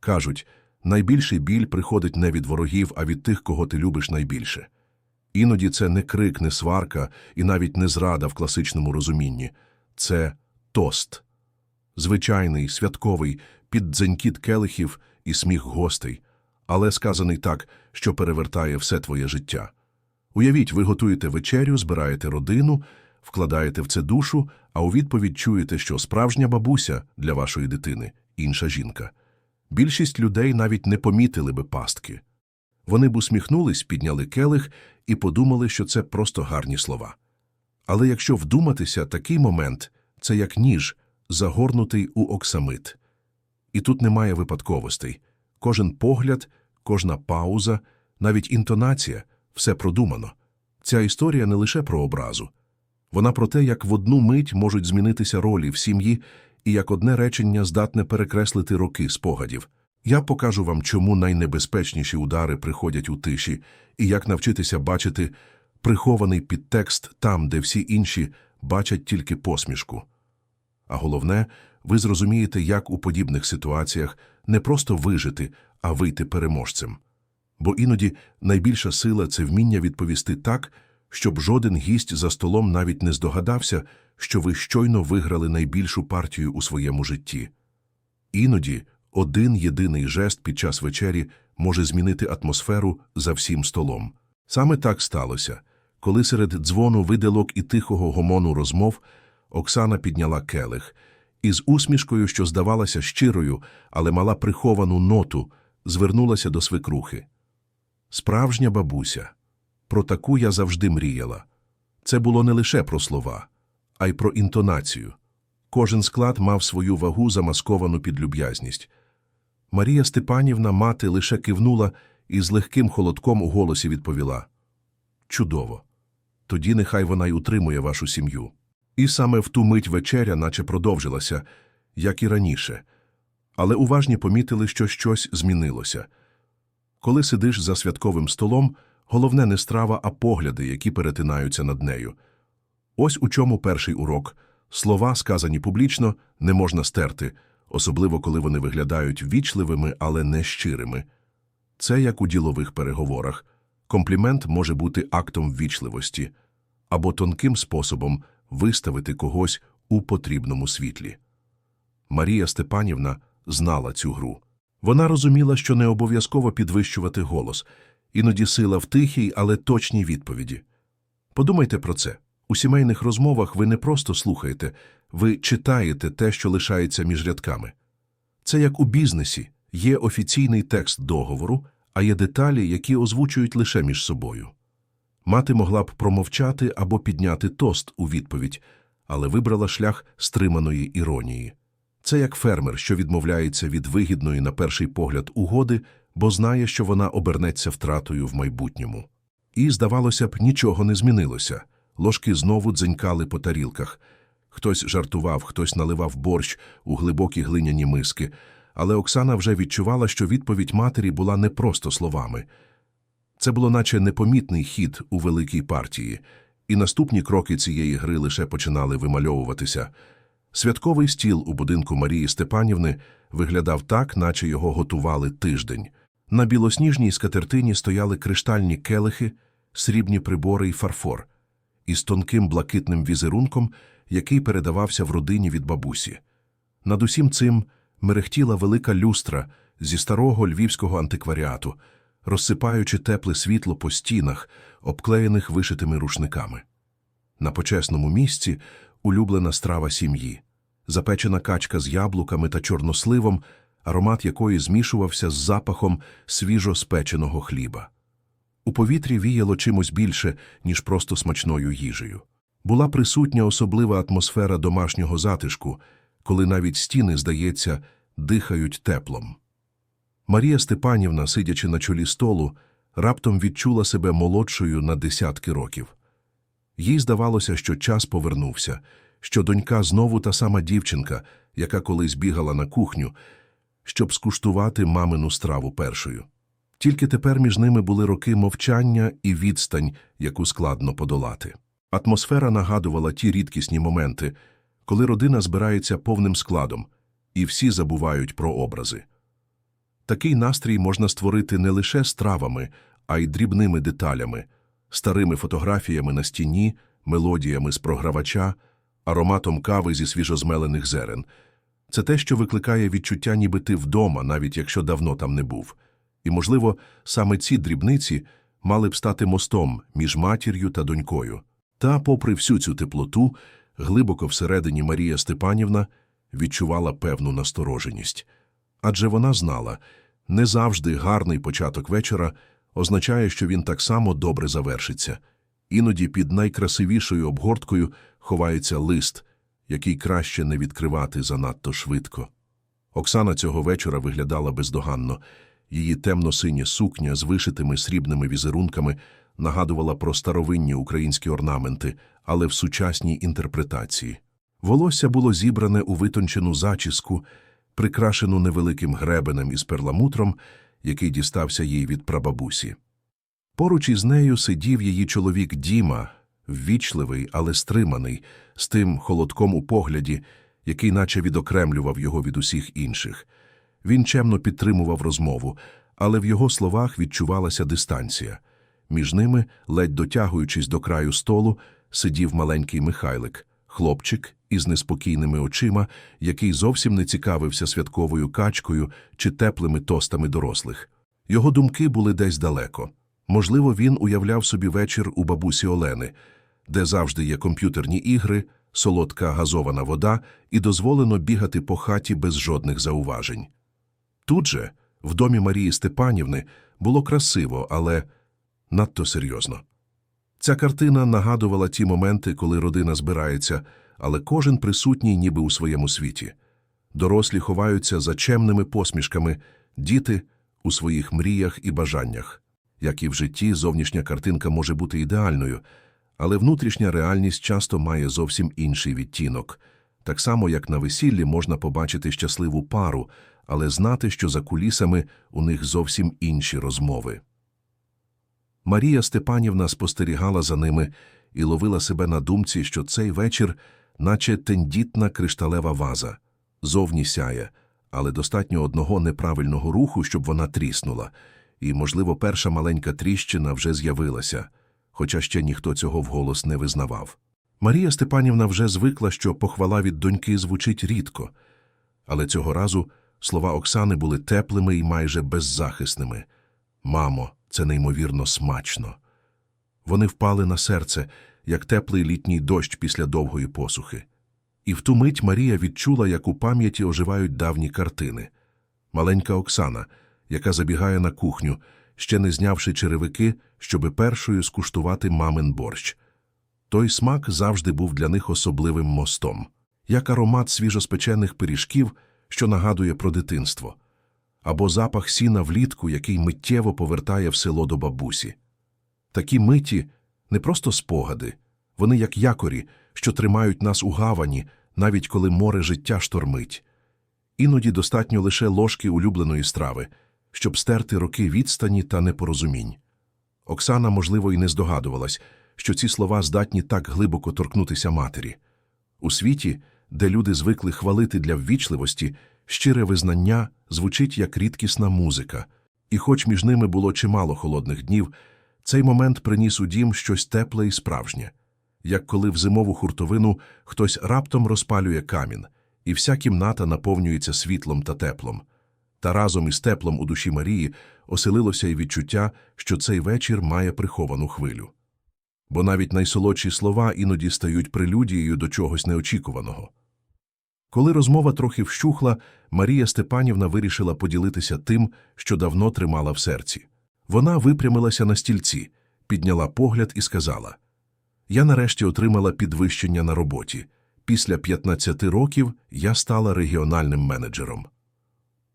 Кажуть, найбільший біль приходить не від ворогів, а від тих, кого ти любиш найбільше. Іноді це не крик, не сварка і навіть не зрада в класичному розумінні. Це тост. Звичайний, святковий, під дзенькіт келихів і сміх гостей, але сказаний так, що перевертає все твоє життя. Уявіть, ви готуєте вечерю, збираєте родину, вкладаєте в це душу, а у відповідь чуєте, що справжня бабуся для вашої дитини – інша жінка. Більшість людей навіть не помітили би пастки. Вони б усміхнулись, підняли келих і подумали, що це просто гарні слова. Але якщо вдуматися, такий момент – це як ніж, загорнутий у оксамит. І тут немає випадковостей. Кожен погляд, кожна пауза, навіть інтонація – все продумано. Ця історія не лише про образу. Вона про те, як в одну мить можуть змінитися ролі в сім'ї і як одне речення здатне перекреслити роки спогадів. Я покажу вам, чому найнебезпечніші удари приходять у тиші, і як навчитися бачити прихований підтекст там, де всі інші бачать тільки посмішку. А головне, ви зрозумієте, як у подібних ситуаціях не просто вижити, а вийти переможцем. Бо іноді найбільша сила це вміння відповісти так, щоб жоден гість за столом навіть не здогадався, що ви щойно виграли найбільшу партію у своєму житті. Іноді один єдиний жест під час вечері може змінити атмосферу за всім столом. Саме так сталося. Коли серед дзвону виделок і тихого гомону розмов Оксана підняла келих і з усмішкою, що здавалася щирою, але мала приховану ноту, звернулася до свекрухи. Справжня бабуся. Про таку я завжди мріяла. Це було не лише про слова, а й про інтонацію. Кожен склад мав свою вагу, замасковану під люб'язність. Марія Степанівна мати лише кивнула і з легким холодком у голосі відповіла Чудово. Тоді нехай вона й утримує вашу сім'ю. І саме в ту мить вечеря наче продовжилася, як і раніше. Але уважні помітили, що щось змінилося. Коли сидиш за святковим столом, головне не страва, а погляди, які перетинаються над нею. Ось у чому перший урок. Слова, сказані публічно, не можна стерти, особливо коли вони виглядають вічливими, але не щирими. Це як у ділових переговорах. Комплімент може бути актом ввічливості або тонким способом виставити когось у потрібному світлі. Марія Степанівна знала цю гру. Вона розуміла, що не обов'язково підвищувати голос, іноді сила в тихій, але точній відповіді. Подумайте про це. У сімейних розмовах ви не просто слухаєте, ви читаєте те, що лишається між рядками. Це як у бізнесі є офіційний текст договору, а є деталі, які озвучують лише між собою. Мати могла б промовчати або підняти тост у відповідь, але вибрала шлях стриманої іронії. Це як фермер, що відмовляється від вигідної на перший погляд угоди, бо знає, що вона обернеться втратою в майбутньому. І, здавалося б, нічого не змінилося. Ложки знову дзенькали по тарілках. Хтось жартував, хтось наливав борщ у глибокі глиняні миски, але Оксана вже відчувала, що відповідь матері була не просто словами. Це було наче непомітний хід у великій партії, і наступні кроки цієї гри лише починали вимальовуватися. Святковий стіл у будинку Марії Степанівни виглядав так, наче його готували тиждень. На білосніжній скатертині стояли криштальні келихи, срібні прибори і фарфор, із тонким блакитним візерунком, який передавався в родині від бабусі. Над усім цим мерехтіла велика люстра зі старого львівського антикваріату, розсипаючи тепле світло по стінах, обклеєних вишитими рушниками. На почесному місці улюблена страва сім'ї, запечена качка з яблуками та чорносливом, аромат якої змішувався з запахом свіжо спеченого хліба. У повітрі віяло чимось більше, ніж просто смачною їжею. Була присутня особлива атмосфера домашнього затишку, коли навіть стіни, здається, дихають теплом. Марія Степанівна, сидячи на чолі столу, раптом відчула себе молодшою на десятки років. Їй здавалося, що час повернувся, що донька знову та сама дівчинка, яка колись бігала на кухню, щоб скуштувати мамину страву першою. Тільки тепер між ними були роки мовчання і відстань, яку складно подолати. Атмосфера нагадувала ті рідкісні моменти, коли родина збирається повним складом, і всі забувають про образи. Такий настрій можна створити не лише стравами, а й дрібними деталями, старими фотографіями на стіні, мелодіями з програвача, ароматом кави зі свіжозмелених зерен. Це те, що викликає відчуття, ніби ти вдома, навіть якщо давно там не був. І, можливо, саме ці дрібниці мали б стати мостом між матір'ю та донькою. Та, попри всю цю теплоту, глибоко всередині Марія Степанівна відчувала певну настороженість. Адже вона знала, не завжди гарний початок вечора означає, що він так само добре завершиться. Іноді під найкрасивішою обгорткою ховається лист, який краще не відкривати занадто швидко. Оксана цього вечора виглядала бездоганно. Її темно-синя сукня з вишитими срібними візерунками нагадувала про старовинні українські орнаменти, але в сучасній інтерпретації. Волосся було зібране у витончену зачіску, прикрашену невеликим гребенем із перламутром, який дістався їй від прабабусі. Поруч із нею сидів її чоловік Діма, ввічливий, але стриманий, з тим холодком у погляді, який наче відокремлював його від усіх інших. Він чемно підтримував розмову, але в його словах відчувалася дистанція. Між ними, ледь дотягуючись до краю столу, сидів маленький Михайлик, хлопчик із неспокійними очима, який зовсім не цікавився святковою качкою чи теплими тостами дорослих. Його думки були десь далеко. Можливо, він уявляв собі вечір у бабусі Олени, де завжди є комп'ютерні ігри, солодка газована вода і дозволено бігати по хаті без жодних зауважень. Тут же, в домі Марії Степанівни, було красиво, але надто серйозно. Ця картина нагадувала ті моменти, коли родина збирається, але кожен присутній ніби у своєму світі. Дорослі ховаються за чемними посмішками, діти у своїх мріях і бажаннях. Як і в житті, зовнішня картинка може бути ідеальною, але внутрішня реальність часто має зовсім інший відтінок. Так само, як на весіллі можна побачити щасливу пару, але знати, що за кулісами у них зовсім інші розмови. Марія Степанівна спостерігала за ними і ловила себе на думці, що цей вечір, наче тендітна кришталева ваза, зовні сяє, але достатньо одного неправильного руху, щоб вона тріснула, і, можливо, перша маленька тріщина вже з'явилася, хоча ще ніхто цього вголос не визнавав. Марія Степанівна вже звикла, що похвала від доньки звучить рідко, але цього разу слова Оксани були теплими і майже беззахисними. Мамо, це неймовірно смачно. Вони впали на серце, як теплий літній дощ після довгої посухи. І в ту мить Марія відчула, як у пам'яті оживають давні картини. Маленька Оксана, яка забігає на кухню, ще не знявши черевики, щоби першою скуштувати мамин борщ. Той смак завжди був для них особливим мостом, як аромат свіжоспечених пиріжків, що нагадує про дитинство, або запах сіна влітку, який миттєво повертає в село до бабусі. Такі миті не просто спогади, вони як якорі, що тримають нас у гавані, навіть коли море життя штормить. Іноді достатньо лише ложки улюбленої страви, щоб стерти роки відстані та непорозумінь. Оксана, можливо, і не здогадувалась, що ці слова здатні так глибоко торкнутися матері. У світі, де люди звикли хвалити для ввічливості, щире визнання звучить як рідкісна музика, і хоч між ними було чимало холодних днів, цей момент приніс у дім щось тепле і справжнє, як коли в зимову хуртовину хтось раптом розпалює камін, і вся кімната наповнюється світлом та теплом. Та разом із теплом у душі Марії оселилося й відчуття, що цей вечір має приховану хвилю. Бо навіть найсолодші слова іноді стають прелюдією до чогось неочікуваного. Коли розмова трохи вщухла, Марія Степанівна вирішила поділитися тим, що давно тримала в серці. Вона випрямилася на стільці, підняла погляд і сказала: Я нарешті отримала підвищення на роботі. Після 15 років я стала регіональним менеджером.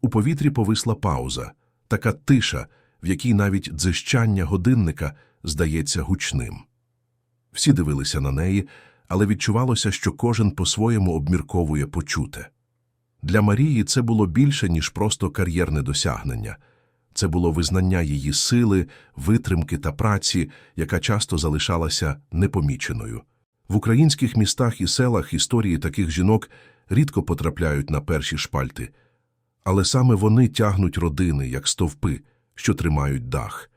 У повітрі повисла пауза, така тиша, в якій навіть дзищання годинника здається гучним. Всі дивилися на неї, але відчувалося, що кожен по-своєму обмірковує почуте. Для Марії це було більше, ніж просто кар'єрне досягнення. Це було визнання її сили, витримки та праці, яка часто залишалася непоміченою. В українських містах і селах історії таких жінок рідко потрапляють на перші шпальти, Але саме вони тягнуть родини, як стовпи, що тримають дах.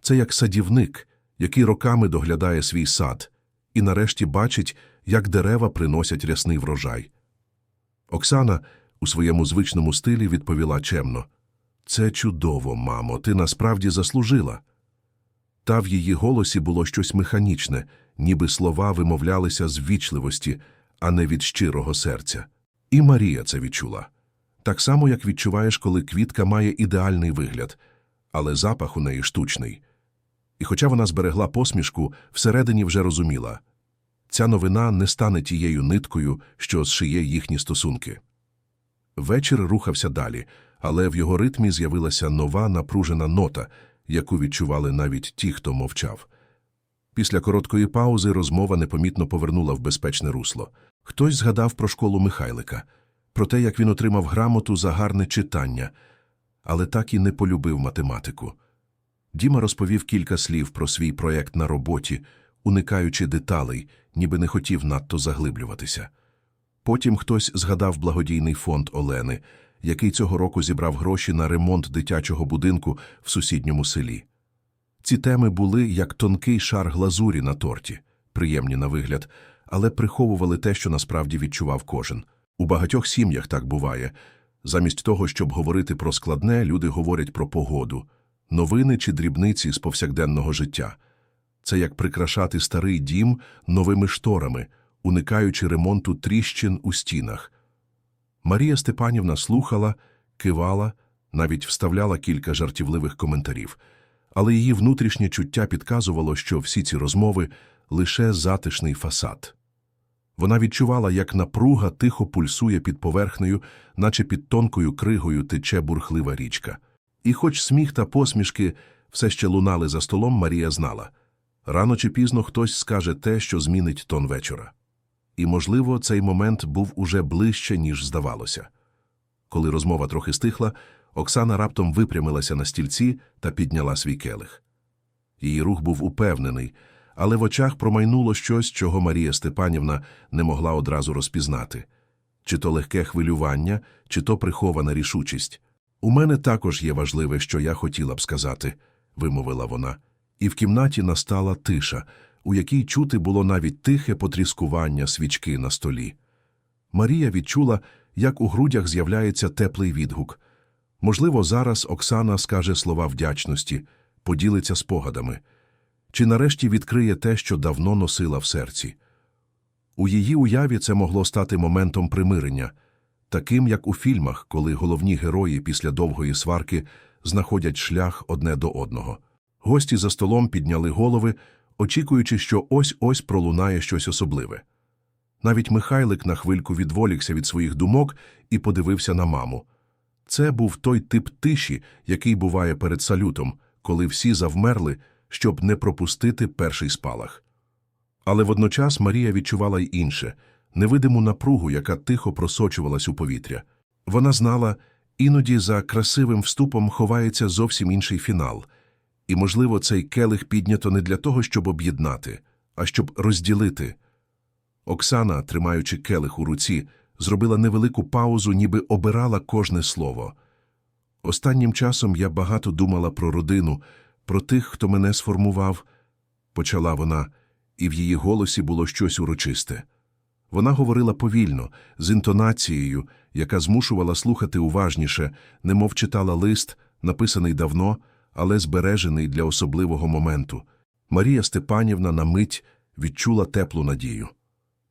Це як садівник, який роками доглядає свій сад, і нарешті бачить, як дерева приносять рясний врожай. Оксана у своєму звичному стилі відповіла чемно. Це чудово, мамо, ти насправді заслужила. Та в її голосі було щось механічне, ніби слова вимовлялися з ввічливості, а не від щирого серця. І Марія це відчула. Так само, як відчуваєш, коли квітка має ідеальний вигляд, але запах у неї штучний. І хоча вона зберегла посмішку, всередині вже розуміла – ця новина не стане тією ниткою, що зшиє їхні стосунки. Вечір рухався далі, але в його ритмі з'явилася нова напружена нота, яку відчували навіть ті, хто мовчав. Після короткої паузи розмова непомітно повернула в безпечне русло. Хтось згадав про школу Михайлика, про те, як він отримав грамоту за гарне читання, але так і не полюбив математику. Діма розповів кілька слів про свій проєкт на роботі, уникаючи деталей, ніби не хотів надто заглиблюватися. Потім хтось згадав благодійний фонд Олени, який цього року зібрав гроші на ремонт дитячого будинку в сусідньому селі. Ці теми були як тонкий шар глазурі на торті, приємні на вигляд, але приховували те, що насправді відчував кожен. У багатьох сім'ях так буває. Замість того, щоб говорити про складне, люди говорять про погоду, новини чи дрібниці з повсякденного життя. Це як прикрашати старий дім новими шторами, уникаючи ремонту тріщин у стінах. Марія Степанівна слухала, кивала, навіть вставляла кілька жартівливих коментарів, але її внутрішнє чуття підказувало, що всі ці розмови – лише затишний фасад. Вона відчувала, як напруга тихо пульсує під поверхнею, наче під тонкою кригою тече бурхлива річка. І хоч сміх та посмішки все ще лунали за столом, Марія знала – рано чи пізно хтось скаже те, що змінить тон вечора. І, можливо, цей момент був уже ближче, ніж здавалося. Коли розмова трохи стихла, Оксана раптом випрямилася на стільці та підняла свій келих. Її рух був упевнений, але в очах промайнуло щось, чого Марія Степанівна не могла одразу розпізнати – чи то легке хвилювання, чи то прихована рішучість. «У мене також є важливе, що я хотіла б сказати», – вимовила вона. І в кімнаті настала тиша, у якій чути було навіть тихе потріскування свічки на столі. Марія відчула, як у грудях з'являється теплий відгук. Можливо, зараз Оксана скаже слова вдячності, поділиться спогадами. Чи нарешті відкриє те, що давно носила в серці. У її уяві це могло стати моментом примирення, таким, як у фільмах, коли головні герої після довгої сварки знаходять шлях одне до одного. Гості за столом підняли голови, очікуючи, що ось-ось пролунає щось особливе. Навіть Михайлик на хвильку відволікся від своїх думок і подивився на маму. Це був той тип тиші, який буває перед салютом, коли всі завмерли, щоб не пропустити перший спалах. Але водночас Марія відчувала й інше – невидиму напругу, яка тихо просочувалась у повітря. Вона знала, іноді за красивим вступом ховається зовсім інший фінал. І, можливо, цей келих піднято не для того, щоб об'єднати, а щоб розділити. Оксана, тримаючи келих у руці, зробила невелику паузу, ніби обирала кожне слово. Останнім часом я багато думала про родину, про тих, хто мене сформував, почала вона, і в її голосі було щось урочисте. Вона говорила повільно, з інтонацією, яка змушувала слухати уважніше, немов читала лист, написаний давно, але збережений для особливого моменту. Марія Степанівна на мить відчула теплу надію.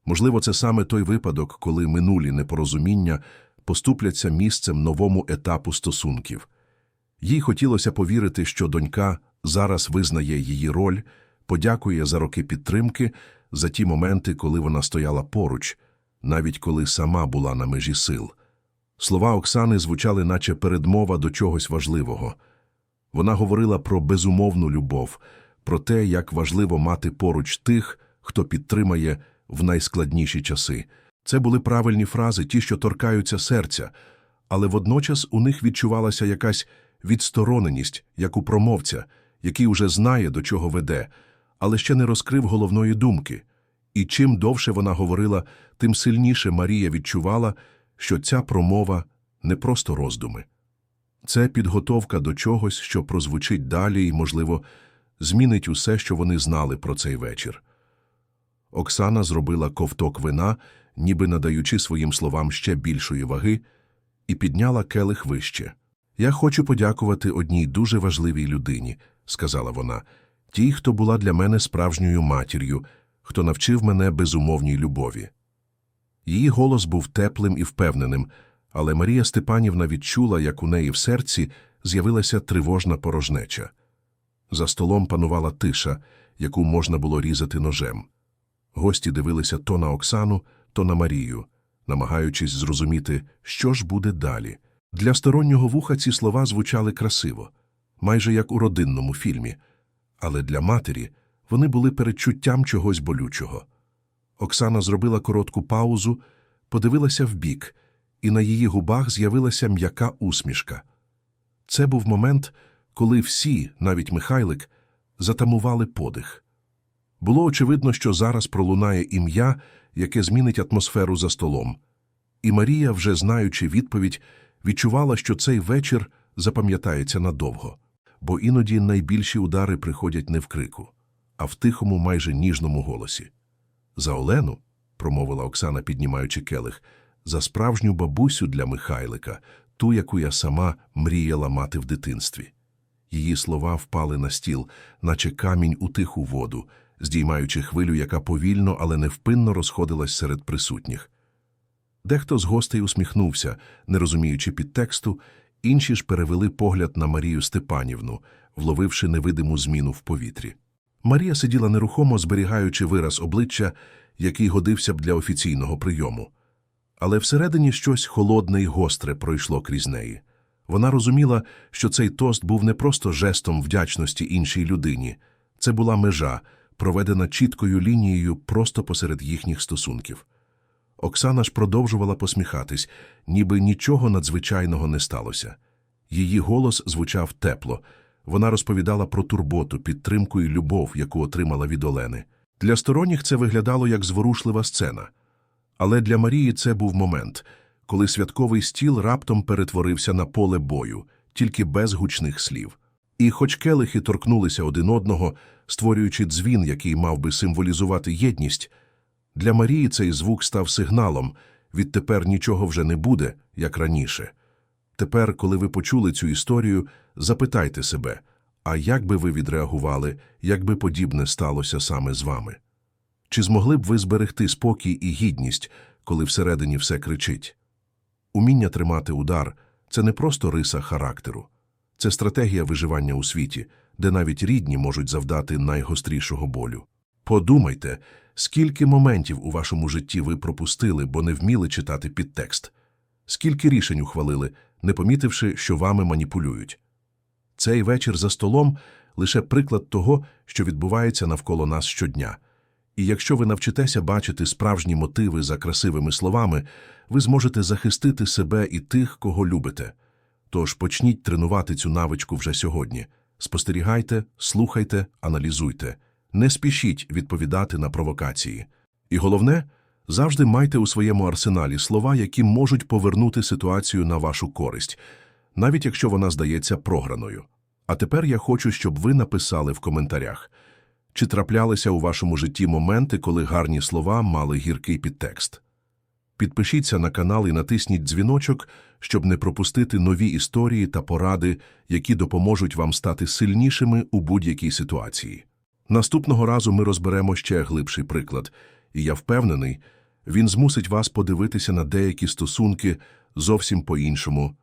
Можливо, це саме той випадок, коли минулі непорозуміння поступляться місцем новому етапу стосунків. Їй хотілося повірити, що донька зараз визнає її роль, подякує за роки підтримки, за ті моменти, коли вона стояла поруч, навіть коли сама була на межі сил. Слова Оксани звучали, наче передмова до чогось важливого. Вона говорила про безумовну любов, про те, як важливо мати поруч тих, хто підтримає в найскладніші часи. Це були правильні фрази, ті, що торкаються серця, але водночас у них відчувалася якась відстороненість, як у промовця, який уже знає, до чого веде, але ще не розкрив головної думки. І чим довше вона говорила, тим сильніше Марія відчувала, що ця промова не просто роздуми. Це підготовка до чогось, що прозвучить далі і, можливо, змінить усе, що вони знали про цей вечір. Оксана зробила ковток вина, ніби надаючи своїм словам ще більшої ваги, і підняла келих вище. Я хочу подякувати одній дуже важливій людині, сказала вона, тій, хто була для мене справжньою матір'ю, хто навчив мене безумовній любові. Її голос був теплим і впевненим, але Марія Степанівна відчула, як у неї в серці з'явилася тривожна порожнеча. За столом панувала тиша, яку можна було різати ножем. Гості дивилися то на Оксану, то на Марію, намагаючись зрозуміти, що ж буде далі. Для стороннього вуха ці слова звучали красиво, майже як у родинному фільмі, але для матері вони були передчуттям чогось болючого. Оксана зробила коротку паузу, подивилася вбік, і на її губах з'явилася м'яка усмішка. Це був момент, коли всі, навіть Михайлик, затамували подих. Було очевидно, що зараз пролунає ім'я, яке змінить атмосферу за столом. І Марія, вже знаючи відповідь, відчувала, що цей вечір запам'ятається надовго, бо іноді найбільші удари приходять не в крику, а в тихому, майже ніжному голосі. За Олену, промовила Оксана, піднімаючи келих, за справжню бабусю для Михайлика, ту, яку я сама мріяла мати в дитинстві. Її слова впали на стіл, наче камінь у тиху воду, здіймаючи хвилю, яка повільно, але невпинно розходилась серед присутніх. Дехто з гостей усміхнувся, не розуміючи підтексту, інші ж перевели погляд на Марію Степанівну, вловивши невидиму зміну в повітрі. Марія сиділа нерухомо, зберігаючи вираз обличчя, який годився б для офіційного прийому. Але всередині щось холодне й гостре пройшло крізь неї. Вона розуміла, що цей тост був не просто жестом вдячності іншій людині, це була межа, проведена чіткою лінією просто посеред їхніх стосунків. Оксана ж продовжувала посміхатись, ніби нічого надзвичайного не сталося. Її голос звучав тепло. Вона розповідала про турботу, підтримку і любов, яку отримала від Олени. Для сторонніх це виглядало як зворушлива сцена. Але для Марії це був момент, коли святковий стіл раптом перетворився на поле бою, тільки без гучних слів. І хоч келихи торкнулися один одного, створюючи дзвін, який мав би символізувати єдність, для Марії цей звук став сигналом відтепер нічого вже не буде, як раніше. Тепер, коли ви почули цю історію, запитайте себе, а як би ви відреагували, якби подібне сталося саме з вами? Чи змогли б ви зберегти спокій і гідність, коли всередині все кричить? Уміння тримати удар це не просто риса характеру, це стратегія виживання у світі, де навіть рідні можуть завдати найгострішого болю. Подумайте, скільки моментів у вашому житті ви пропустили, бо не вміли читати підтекст, скільки рішень ухвалили, не помітивши, що вами маніпулюють. Цей вечір за столом лише приклад того, що відбувається навколо нас щодня. І якщо ви навчитеся бачити справжні мотиви за красивими словами, ви зможете захистити себе і тих, кого любите. Тож почніть тренувати цю навичку вже сьогодні. Спостерігайте, слухайте, аналізуйте. Не спішіть відповідати на провокації. І головне, завжди майте у своєму арсеналі слова, які можуть повернути ситуацію на вашу користь, навіть якщо вона здається програною. А тепер я хочу, щоб ви написали в коментарях, чи траплялися у вашому житті моменти, коли гарні слова мали гіркий підтекст. Підпишіться на канал і натисніть дзвіночок, щоб не пропустити нові історії та поради, які допоможуть вам стати сильнішими у будь-якій ситуації. Наступного разу ми розберемо ще глибший приклад, і я впевнений, він змусить вас подивитися на деякі стосунки зовсім по-іншому,